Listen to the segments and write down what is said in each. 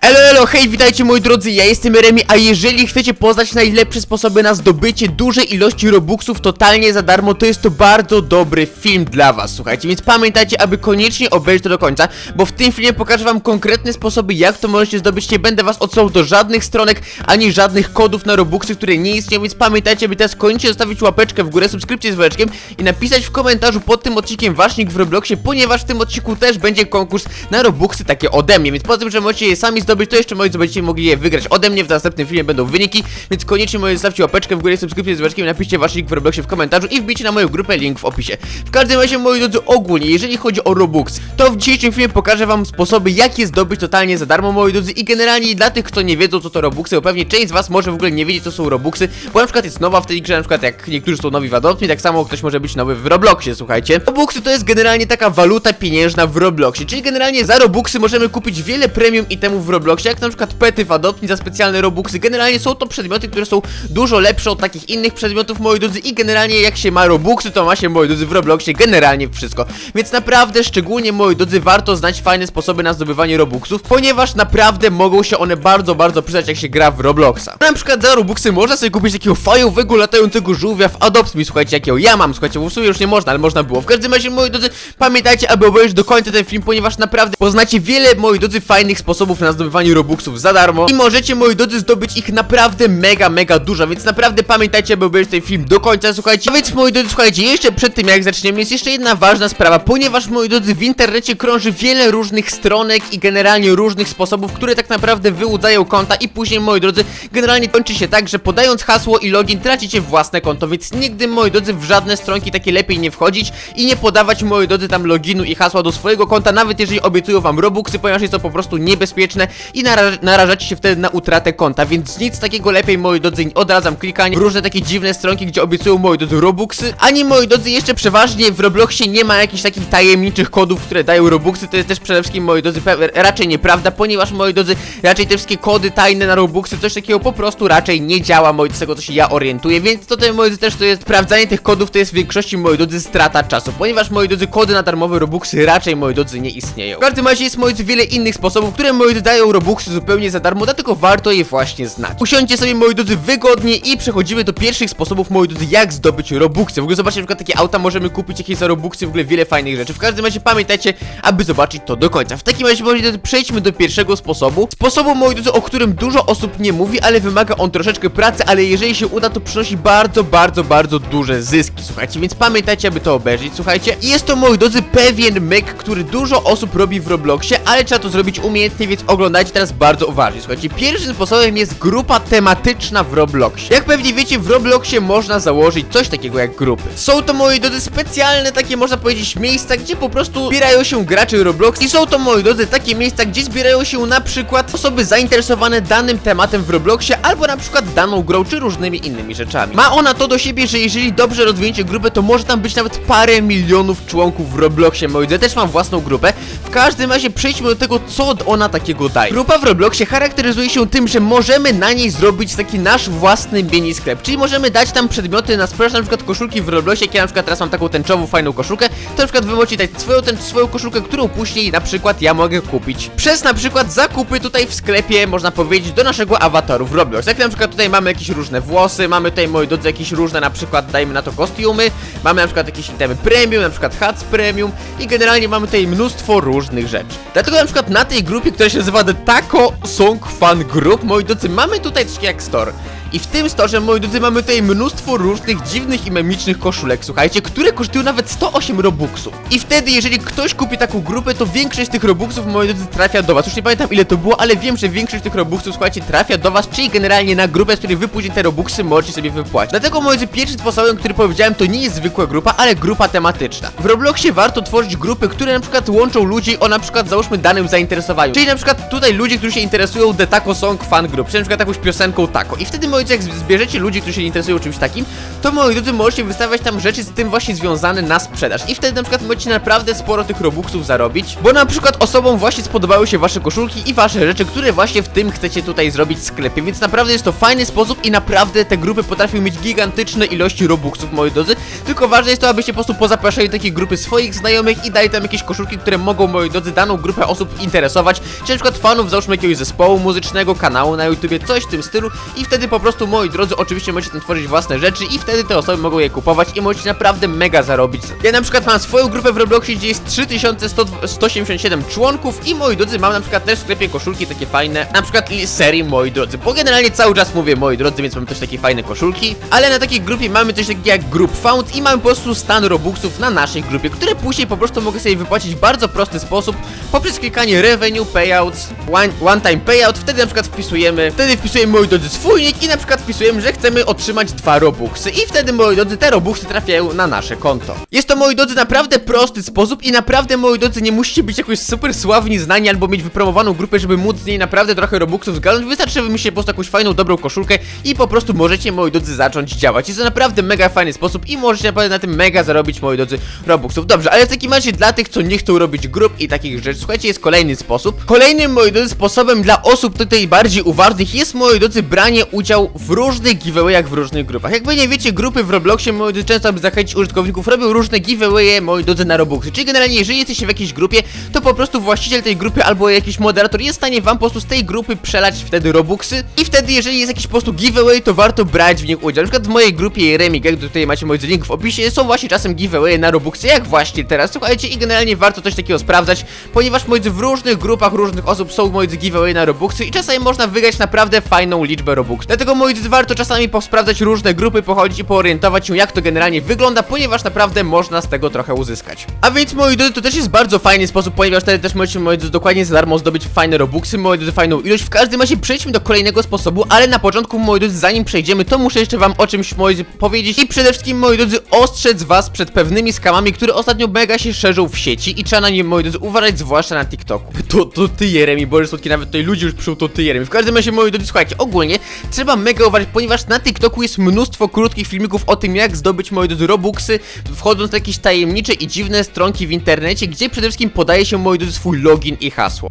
Elo, elo, hej, witajcie moi drodzy, ja jestem Remi, a jeżeli chcecie poznać najlepsze sposoby na zdobycie dużej ilości robuxów totalnie za darmo, to jest to bardzo dobry film dla was, słuchajcie, więc pamiętajcie, aby koniecznie obejrzeć to do końca, bo w tym filmie pokażę wam konkretne sposoby, jak to możecie zdobyć, nie będę was odsyłał do żadnych stronek, ani żadnych kodów na robuxy, które nie istnieją, więc pamiętajcie, aby teraz koniecznie zostawić łapeczkę w górę, subskrypcję z woreczkiem i napisać w komentarzu pod tym odcinkiem wasz nick w Robloxie, ponieważ w tym odcinku też będzie konkurs na robuxy takie ode mnie, więc po tym, że możecie je sami zdobyć, to jeszcze moi będziecie mogli je wygrać ode mnie, w następnym filmie będą wyniki, więc koniecznie moi zostawcie łapeczkę w górę, subskrypcję z woreczkiem i napiszcie wasz nick w Robloxie w komentarzu i wbijcie na moją grupę, link w opisie. W każdym razie, moi drodzy, ogólnie, jeżeli chodzi o Robux, to w dzisiejszym filmie pokażę wam sposoby, jak je zdobyć totalnie za darmo, moi drodzy, i generalnie dla tych, kto nie wiedzą, co to Robuxy, bo pewnie część z was może w ogóle nie wiedzieć, co są Robuxy, bo na przykład jest nowa w tej grze, na przykład jak niektórzy są nowi w Adopcji, tak samo ktoś może być nowy w Robloxie, słuchajcie. Robuxy to jest generalnie taka waluta pieniężna w Robloxie, czyli generalnie za Robuxy możemy kupić wiele premium itemów w Robloxie, jak na przykład pety w Adopcji za specjalne Robuxy. Generalnie są to przedmioty, które są dużo lepsze od takich innych przedmiotów, moi drodzy, i generalnie jak się ma Robuxy, to ma się, moi drodzy, w Robloxie generalnie wszystko. Więc naprawdę, szczególnie, moi drodzy, warto znać fajne sposoby na zdobywanie Robuxów, ponieważ naprawdę mogą się one bardzo, bardzo przydać, jak się gra w Robloxa. Na przykład za Robuxy można sobie kupić takiego fajowego, latającego żółwia w Adopcji, słuchajcie, jakiego ja mam, słuchajcie, w sumie już nie można, ale można było. W każdym razie, moi drodzy, pamiętajcie, aby obejrzeć do końca ten film, ponieważ naprawdę poznacie wiele, moi drodzy, fajnych sposobów na zdobywanie Robuxów za darmo i możecie, moi drodzy, zdobyć ich naprawdę mega, mega dużo, więc naprawdę pamiętajcie, aby obejrzeć ten film do końca, słuchajcie. A więc, moi drodzy, słuchajcie, jeszcze przed tym, jak zaczniemy, jest jeszcze jedna ważna sprawa, ponieważ, moi drodzy, w internecie krąży wiele różnych stronek i generalnie różnych sposobów, które tak naprawdę wyłudzają konta i później, moi drodzy, generalnie kończy się tak, że podając hasło i login tracicie własne konto, więc nigdy, moi drodzy, w żadne stronki takie lepiej nie wchodzić i nie podawać, moi drodzy, tam loginu i hasła do swojego konta, nawet jeżeli obiecują wam robuxy, ponieważ jest to po prostu niebezpieczne i naraż narażacie się wtedy na utratę konta, więc nic takiego lepiej, moi drodzy, odradzam klikanie w różne takie dziwne stronki, gdzie obiecują, moi drodzy, robuxy, ani, moi drodzy, jeszcze przeważnie w Robloxie nie ma jakichś takich tajemniczych kodów, które dają robuxy, to jest też przede wszystkim, moi drodzy, raczej nieprawda, ponieważ, moi drodzy, raczej te wszystkie kody tajne na robuxy, coś takiego po prostu raczej nie działa, moi z tego co się ja orientuję, więc tutaj, moi drodzy, też to jest, sprawdzanie tych kodów to jest w większości, moi drodzy, strata czasu, ponieważ, moi drodzy, kody na darmowe robuxy raczej, moi drodzy, nie istnieją. W każdym razie jest, moi drodzy, wiele innych sposobów, które, moi drodzy, dają robuxy zupełnie za darmo, dlatego warto je właśnie znać. Usiądźcie sobie, moi drodzy, wygodnie i przechodzimy do pierwszych sposobów, moi drodzy, jak zdobyć robuxy. W ogóle zobaczcie, na przykład takie auta możemy kupić, jakieś za robuxy, w ogóle wiele fajnych rzeczy. W każdym razie pamiętajcie, aby zobaczyć to do końca. W takim razie, moi drodzy, przejdźmy do pierwszego sposobu. Sposobu, moi drodzy, o którym dużo osób nie mówi, ale wymaga on troszeczkę pracy, ale jeżeli się uda, to przynosi bardzo, bardzo, bardzo duże zyski, słuchajcie, więc pamiętajcie, aby to obejrzeć, słuchajcie. I jest to, moi drodzy, pewien myk, który dużo osób robi w Robloxie, ale trzeba to zrobić umiejętnie, więc oglądajcie teraz bardzo uważnie. Słuchajcie, pierwszym sposobem jest grupa tematyczna w Robloxie. Jak pewnie wiecie, w Robloxie można założyć coś takiego jak grupy. Są to, moi drodzy, specjalne takie, można powiedzieć, miejsca, gdzie po prostu zbierają się gracze Roblox i są to, moi drodzy, takie miejsca, gdzie zbierają się na przykład osoby zainteresowane danym tematem w Robloxie, albo na przykład daną grą, czy różnymi innymi rzeczami. Ma ona to do siebie, że jeżeli dobrze rozwiniecie grupę, to może tam być nawet parę milionów członków w Robloxie, moi drodzy. Też mam własną grupę. W każdym razie przejdźmy do tego, co ona takiego daje. Grupa w Robloxie charakteryzuje się tym, że możemy na niej zrobić taki nasz własny mini sklep, czyli możemy dać tam przedmioty na sprzedaż, na przykład koszulki w Robloxie, jak ja na przykład teraz mam taką tęczową, fajną koszulkę, to na przykład wy możecie dać swoją, tęcz, swoją koszulkę, którą później na przykład ja mogę kupić przez na przykład zakupy tutaj w sklepie, można powiedzieć, do naszego awataru w Roblox. Jak na przykład tutaj mamy jakieś różne włosy, mamy tutaj, moi drodzy, jakieś różne na przykład, dajmy na to kostiumy, mamy na przykład jakieś itemy premium, na przykład hats premium i generalnie mamy tutaj mnóstwo różnych rzeczy. Dlatego na przykład na tej grupie, która się nazywa The Taco Song Fan Group, moi drodzy, mamy tutaj jak store. I w tym storze, moi drodzy, mamy tutaj mnóstwo różnych dziwnych i memicznych koszulek, słuchajcie, które kosztują nawet 108 robuxów. I wtedy, jeżeli ktoś kupi taką grupę, to większość tych robuxów, moi drodzy, trafia do was. Już nie pamiętam ile to było, ale wiem, że większość tych robuxów, słuchajcie, trafia do was, czyli generalnie na grupę, z której wy później te robuxy możecie sobie wypłacić. Dlatego, moi drodzy, pierwszym sposobem, który powiedziałem, to nie jest zwykła grupa, ale grupa tematyczna. W Robloxie warto tworzyć grupy, które na przykład łączą ludzi o na przykład, załóżmy, danym zainteresowaniu. Czyli na przykład tutaj ludzie, którzy się interesują The Taco Song Fan Group, czyli na przykład jakąś piosenką Taco. I wtedy, moi drodzy, jak zbierzecie ludzi, którzy się interesują czymś takim, to moi drodzy, możecie wystawiać tam rzeczy z tym właśnie związane na sprzedaż. I wtedy na przykład możecie naprawdę sporo tych robuxów zarobić, bo na przykład osobom właśnie spodobały się wasze koszulki i wasze rzeczy, które właśnie w tym chcecie tutaj zrobić w sklepie, więc naprawdę jest to fajny sposób i naprawdę te grupy potrafią mieć gigantyczne ilości robuxów, moi drodzy. Tylko ważne jest to, abyście po prostu pozapraszali takie grupy swoich znajomych i dali tam jakieś koszulki, które mogą, moi drodzy, daną grupę osób interesować, czy na przykład fanów, załóżmy jakiegoś zespołu muzycznego, kanału na YouTubie, coś w tym stylu i wtedy po prostu, moi drodzy, oczywiście możecie tam tworzyć własne rzeczy i wtedy te osoby mogą je kupować i możecie naprawdę mega zarobić. Ja na przykład mam swoją grupę w Robloxie, gdzie jest 3177 członków i moi drodzy, mam na przykład też w sklepie koszulki takie fajne, na przykład serii, moi drodzy, bo generalnie cały czas mówię moi drodzy, więc mam też takie fajne koszulki, ale na takiej grupie mamy coś takiego jak Group Found i mamy po prostu stan Robuxów na naszej grupie, które później po prostu mogę sobie wypłacić w bardzo prosty sposób poprzez klikanie Revenue Payouts, one, one Time Payout, wtedy na przykład wpisujemy, wtedy wpisujemy moi drodzy swój nick i na przykład wpisujemy, że chcemy otrzymać dwa Robuxy i wtedy moi drodzy te Robuxy trafiają na nasze konto. Jest to moi drodzy naprawdę prosty sposób i naprawdę moi drodzy nie musicie być jakoś super sławni, znani albo mieć wypromowaną grupę, żeby móc z niej naprawdę trochę Robuxów zgarnąć. Wystarczy, że wymyślicie po prostu jakąś fajną, dobrą koszulkę i po prostu możecie moi drodzy zacząć działać. Jest to naprawdę mega fajny sposób i możecie naprawdę na tym mega zarobić moi drodzy Robuxów. Dobrze, ale w takim razie dla tych, co nie chcą robić grup i takich rzeczy, słuchajcie, jest kolejny sposób. Kolejnym moi drodzy sposobem dla osób tutaj bardziej uważnych jest moi drodzy branie udziału w różnych giveawayach w różnych grupach. Jakby nie wiecie, grupy w Robloxie moi drodzy często aby zachęcić użytkowników robią różne giveawaye moi drodzy na Robuxy. Czyli generalnie jeżeli jesteście w jakiejś grupie, to po prostu właściciel tej grupy albo jakiś moderator jest w stanie wam po prostu z tej grupy przelać wtedy Robuxy i wtedy jeżeli jest jakiś po prostu giveaway, to warto brać w nich udział. Na przykład w mojej grupie Remigek, tutaj macie moi link w opisie, są właśnie czasem giveaway na Robuxy, jak właśnie teraz, słuchajcie i generalnie warto coś takiego sprawdzać, ponieważ moi w różnych grupach różnych osób są moi giveaway na Robuxy i czasami można wygrać naprawdę fajną liczbę Robuxów. Dlatego moi drodzy, warto czasami posprawdzać różne grupy, pochodzić i poorientować się jak to generalnie wygląda, ponieważ naprawdę można z tego trochę uzyskać. A więc moi drodzy, to też jest bardzo fajny sposób, ponieważ wtedy też możecie moi drodzy, dokładnie za darmo zdobyć fajne Robuxy, moi drodzy, fajną ilość. W każdym razie przejdźmy do kolejnego sposobu, ale na początku moi drodzy, zanim przejdziemy, to muszę jeszcze wam o czymś moi drodzy, powiedzieć i przede wszystkim moi drodzy, ostrzec was przed pewnymi skamami, które ostatnio mega się szerzą w sieci i trzeba na nie moi drodzy uważać, zwłaszcza na TikToku. To, to ty Jeremi, Boże Słodki, nawet tutaj ludzie już piszą to ty Jeremi. W każdym razie moi drodzy, słuchajcie, ogólnie trzeba mega uważać, ponieważ na TikToku jest mnóstwo krótkich filmików o tym, jak zdobyć moi drodzy Robuxy, wchodząc na jakieś tajemnicze i dziwne stronki w internecie, gdzie przede wszystkim podaje się moi drodzy swój login i hasło.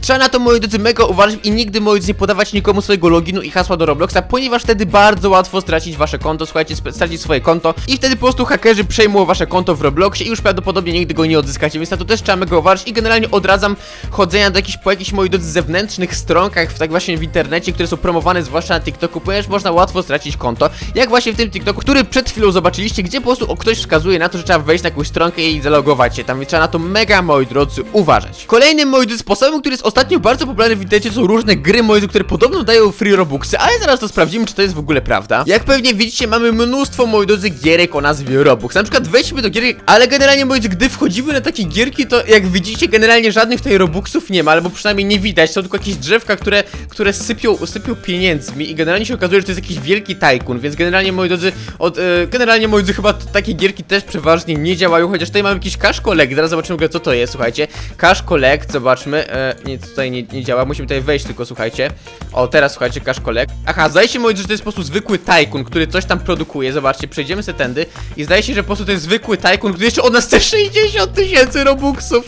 Trzeba na to, moi drodzy, mega uważać i nigdy, moi drodzy, nie podawać nikomu swojego loginu i hasła do Robloxa, ponieważ wtedy bardzo łatwo stracić wasze konto, słuchajcie, stracić swoje konto i wtedy po prostu hakerzy przejmą wasze konto w Robloxie i już prawdopodobnie nigdy go nie odzyskacie, więc na to też trzeba mega uważać i generalnie odradzam chodzenia do jakichś, po jakichś, moi drodzy, zewnętrznych stronkach, tak właśnie w internecie, które są promowane zwłaszcza na TikToku, ponieważ można łatwo stracić konto, jak właśnie w tym TikToku, który przed chwilą zobaczyliście, gdzie po prostu ktoś wskazuje na to, że trzeba wejść na jakąś stronkę i zalogować się tam, więc trzeba na to mega, moi drodzy, uważać. Kolejnym, moi drodzy, sposobem, który jest ostatnio bardzo popularny w internecie, są różne gry, moi które podobno dają free robuxy, ale zaraz to sprawdzimy, czy to jest w ogóle prawda. Jak pewnie widzicie, mamy mnóstwo, moi drodzy, gierek o nazwie Robux. Na przykład wejdźmy do gierek, ale generalnie, moi drodzy, gdy wchodzimy na takie gierki, to jak widzicie, generalnie żadnych tutaj robuxów nie ma, albo przynajmniej nie widać, są tylko jakieś drzewka, które, które sypią, sypią pieniędzmi i generalnie się okazuje, że to jest jakiś wielki tajkun, więc generalnie, moi drodzy, od, e, generalnie, moi drodzy, chyba takie gierki też przeważnie nie działają, chociaż tutaj mamy jakiś cash collect, zaraz zobaczymy, co to jest, słuchajcie. Cash collect, zobaczmy, e, nic tutaj nie, nie działa, musimy tutaj wejść tylko, słuchajcie. O, teraz, słuchajcie, collect. Aha, zdaje się, moi drodzy, że to jest po prostu zwykły tajkun, który coś tam produkuje, zobaczcie, przejdziemy sobie tędy i zdaje się, że po prostu to jest zwykły tajkun, który jeszcze od nas chce 60 tysięcy robuxów.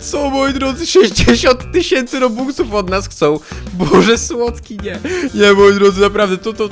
Co, moi drodzy, 60 tysięcy robuxów od nas chcą. Boże, słodki, nie. Nie, moi drodzy, naprawdę, to, to,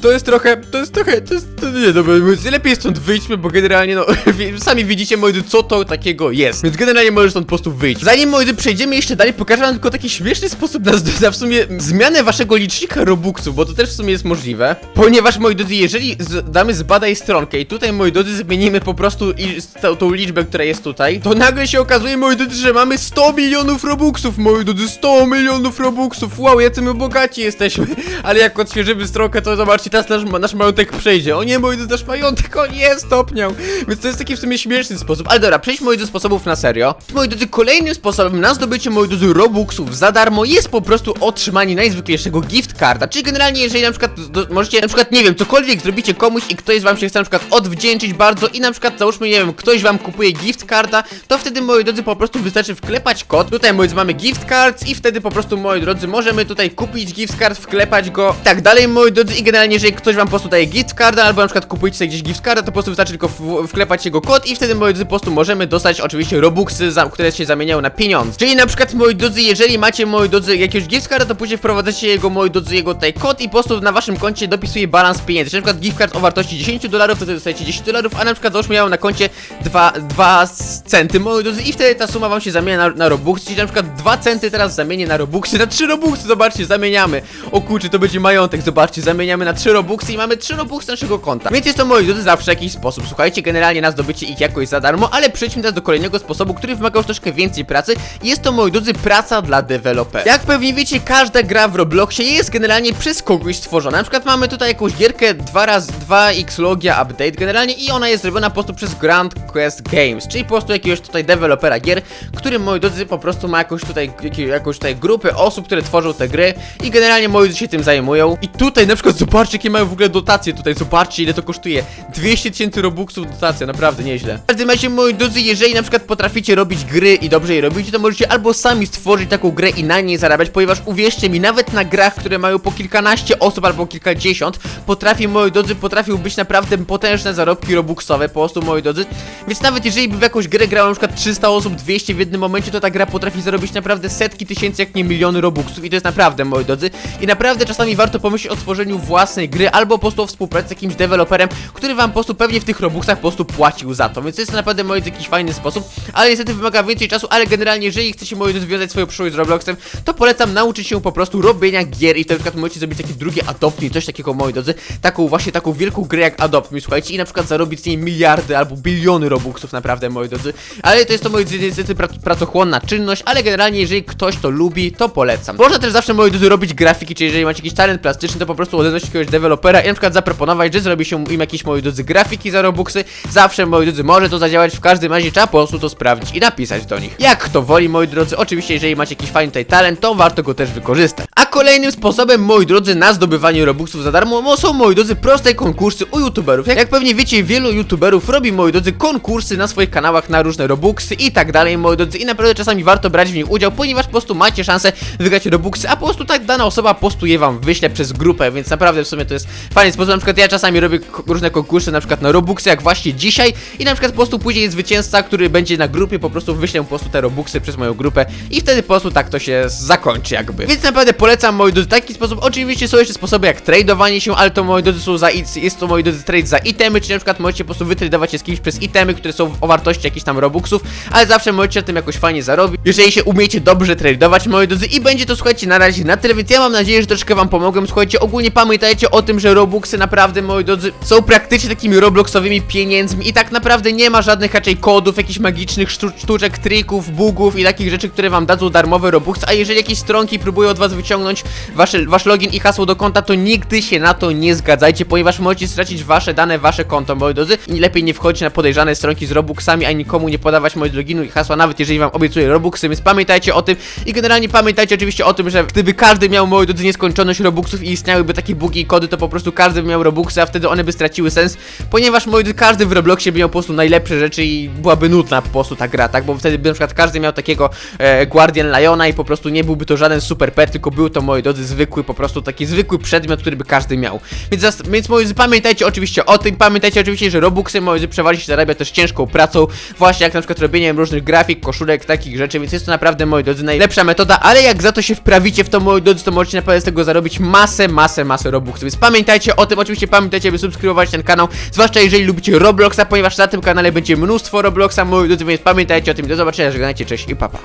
to jest trochę, to jest trochę, to jest, to, nie, dobra, lepiej stąd wyjdźmy, bo generalnie, no, sami widzicie, moi drodzy, co to takiego jest. Więc generalnie możesz stąd po prostu wyjść. Zanim, moi drodzy, przejdziemy jeszcze dalej, pokażę wam tylko taki śmieszny sposób na, na w sumie zmianę waszego licznika robuxów, bo to też w sumie jest możliwe. Ponieważ, moi drodzy, jeżeli z, damy zbadaj stronkę i tutaj, moi drodzy, zmienimy po prostu i, tą, tą liczbę, która jest tutaj, to nagle się okazuje, moi drodzy, że mamy 100 milionów robuxów, moi drodzy, 100 milionów robuxów, wow, jacy my bogaci jesteśmy, ale jak odświeżymy stronkę, to zobaczcie, teraz nasz, nasz majątek przejdzie, o nie, moi drodzy, nasz majątek, o nie, stopniał, więc to jest taki w sumie śmieszny sposób, ale dobra, przejdźmy, moi drodzy, sposobów na serio, moi drodzy, kolejnym sposobem na zdobycie, moi drodzy, Robuxów za darmo jest po prostu otrzymanie najzwyklejszego gift carda, czyli generalnie jeżeli na przykład do, możecie, na przykład nie wiem, cokolwiek zrobicie komuś i ktoś wam się chce na przykład odwdzięczyć bardzo i na przykład załóżmy, nie wiem, ktoś wam kupuje gift carda, to wtedy moi drodzy po prostu wystarczy wklepać kod, tutaj moi drodzy mamy gift cards i wtedy po prostu moi drodzy możemy tutaj kupić gift card, wklepać go. I tak dalej moi drodzy i generalnie jeżeli ktoś wam po prostu daje gift carda albo na przykład kupujecie sobie gdzieś gift carda, to po prostu wystarczy tylko wklepać jego kod i wtedy moi drodzy po prostu możemy dostać oczywiście robuxy, które się zamieniają na pieniądze. Czyli na przykład moi drodzy, jeżeli macie moi drodzy jakiegoś gift carda, to później wprowadzacie jego moi drodzy jego tutaj kod i po prostu na waszym koncie dopisuje balans pieniędzy. Na przykład gift card o wartości 10 dolarów, to wtedy dostajecie 10 dolarów, a na przykład załóżmy ja mam na koncie 2, 2 centy moi drodzy i wtedy ta suma wam się zamienia na, na robuxy, czyli na przykład 2 centy teraz zamienię na robuxy, na 3 robuxy, zobaczcie, zamieniamy. O kurczę, to będzie majątek, zobaczcie, zamieniamy na 3 robuxy i mamy 3 robuxy naszego konta. Więc jest to moi drodzy zawsze jakiś sposób. Słuchajcie, generalnie nas zdobycie ich jakoś za darmo, ale przejdźmy teraz do kolejnego sposobu, który wymaga już troszkę więcej pracy. Jest to moi drodzy praca dla deweloperów. Jak pewnie wiecie, każda gra w Robloxie jest generalnie przez kogoś stworzona. Na przykład mamy tutaj jakąś gierkę 2 razy 2 Xlogia Update generalnie i ona jest zrobiona po prostu przez Grand Quest Games, czyli po prostu jakiegoś tutaj dewelopera gier, który moi drodzy po prostu ma jakąś tutaj, jakąś tutaj grupę osób, które tworzą te gry i generalnie moi drodzy się tym zajmują. I tutaj na przykład zobaczcie jakie mają w ogóle dotacje tutaj, zobaczcie ile to kosztuje. 200 tysięcy robuxów dotacja, naprawdę nieźle. W każdym razie moi drodzy, jeżeli na przykład potraficie robić gry i dobrze je robicie, to możecie albo sami stworzyć taką grę i na niej zarabiać, ponieważ uwierzcie mi, nawet na grach, które mają po kilkanaście osób albo kilkadziesiąt, potrafi, moi drodzy, potrafią być naprawdę potężne zarobki robuxowe, po prostu, moi drodzy. Więc nawet jeżeli by w jakąś grę grało na przykład 300 osób, 200 w jednym momencie, to ta gra potrafi zarobić naprawdę setki tysięcy, jak nie miliony robuxów i to jest naprawdę, moi drodzy. I naprawdę czasami warto pomyśleć o stworzeniu własnej gry, albo po prostu o współpracy z jakimś deweloperem, który wam po prostu pewnie w tych robuxach po prostu płacił za to, więc to jest naprawdę, moi drodzy, jakiś fajny sposób, ale niestety wymaga więcej czasu, ale generalnie, jeżeli chcecie, moi drodzy, związać swoją przyszłość z Robloxem, to polecam nauczyć się po prostu robienia gier i to na przykład możecie zrobić takie drugie Adopt Me, coś takiego, moi drodzy, taką właśnie taką wielką grę jak Adopt Me, słuchajcie, i na przykład zarobić z niej miliardy albo biliony robuxów, naprawdę, moi drodzy, ale to jest to, moi drodzy, niestety prac pracochłonna czynność, ale generalnie, jeżeli ktoś to lubi, to polecam. Można też zawsze, moi drodzy, robić grafiki, czyli jeżeli macie jakiś talent plastyczny, to po prostu odezwać jakiegoś dewelopera i na przykład zaproponować, że zrobi się im jakieś, moi drodzy, grafiki za robuxy, zawsze, moi drodzy, może to zadziałać, w każdym razie trzeba po prostu to sprawdzić i napisać do nich. Jak kto woli, moi drodzy, oczywiście, jeżeli macie jakiś fajny tutaj talent, to warto go też wykorzystać. A kolejnym sposobem, moi drodzy, na zdobywanie robuxów za darmo mo- są, moi drodzy, proste konkursy u youtuberów. Jak, jak pewnie wiecie, wielu youtuberów robi, moi drodzy, konkursy na swoich kanałach na różne robuxy i tak dalej, moi drodzy, i naprawdę czasami warto brać w nich udział, ponieważ po prostu macie szansę wygrać robuxy, a po prostu tak dana osoba postuje wam, wyśle przez grupę, więc naprawdę w sumie to jest fajny sposób. Na przykład ja czasami robię różne konkursy, na przykład na robuxy, jak właśnie dzisiaj, i na przykład po prostu później jest zwycięzca, który będzie na grupie, po prostu wyślę po prostu te robuxy przez moją grupę i wtedy po prostu tak to się zakończy jakby. Więc naprawdę polecam moi drodzy taki sposób. Oczywiście są jeszcze sposoby jak tradowanie się, ale to moi drodzy są za it- jest to moi drodzy trade za itemy, czyli na przykład możecie po prostu wytradować się z kimś przez itemy, które są o wartości jakichś tam robuxów, ale zawsze możecie na tym jakoś fajnie zarobić, jeżeli się umiecie dobrze tradować moi drodzy i będzie to słuchajcie na razie na tyle, więc ja mam nadzieję, że troszkę wam pomogłem. Słuchajcie, ogólnie pamiętajcie o tym, że robuxy naprawdę moi drodzy są praktycznie takimi robloxowymi pieniędzmi i tak naprawdę nie ma żadnych raczej kodów, jakichś magicznych sztu sztuczek, trików, bugów i takich rzeczy, które wam dadzą darmowe robuxy, a jeżeli jakieś stronki próbują od was wyciągnąć wasze, wasz login i hasło do konta, to nigdy się na to nie zgadzajcie, ponieważ możecie stracić wasze dane, wasze konto, moi drodzy. I lepiej nie wchodzić na podejrzane stronki z robuxami, a nikomu nie podawać mojego loginu i hasła, nawet jeżeli wam obiecuję robuxy, więc pamiętajcie o tym. I generalnie pamiętajcie oczywiście o tym, że gdyby każdy miał, moi drodzy, nieskończoność robuxów i istniałyby takie bugi i kody, to po prostu każdy by miał robuxy, a wtedy one by straciły sens, ponieważ, moi drodzy, każdy w Robloxie by miał po prostu najlepsze rzeczy i byłaby nudna po prostu ta gra, tak, bo wtedy by na przykład każdy miał takiego e, Guardian Liona i po prostu nie byłby to żaden super pet, tylko był to, moi drodzy, zwykły, po prostu taki zwykły przedmiot, który by każdy miał. Więc, więc moi drodzy, pamiętajcie oczywiście o tym, pamiętajcie oczywiście, że robuxy, moi drodzy, przeważnie się zarabia też ciężką pracą, właśnie jak na przykład robieniem różnych grafik, koszulek, takich rzeczy, więc jest to naprawdę, moi drodzy, najlepsza metoda, ale jak za to się wprawicie w to, moi drodzy, to możecie naprawdę z tego zarobić masę, masę, masę robuxów, więc pamiętajcie o tym, oczywiście pamiętajcie, by subskrybować ten kanał, zwłaszcza jeżeli lubicie Robloxa, ponieważ na tym kanale będzie mnóstwo Robloxa, moi drodzy, więc pamiętajcie o tym, do zobaczenia, żegnajcie, cześć i papa.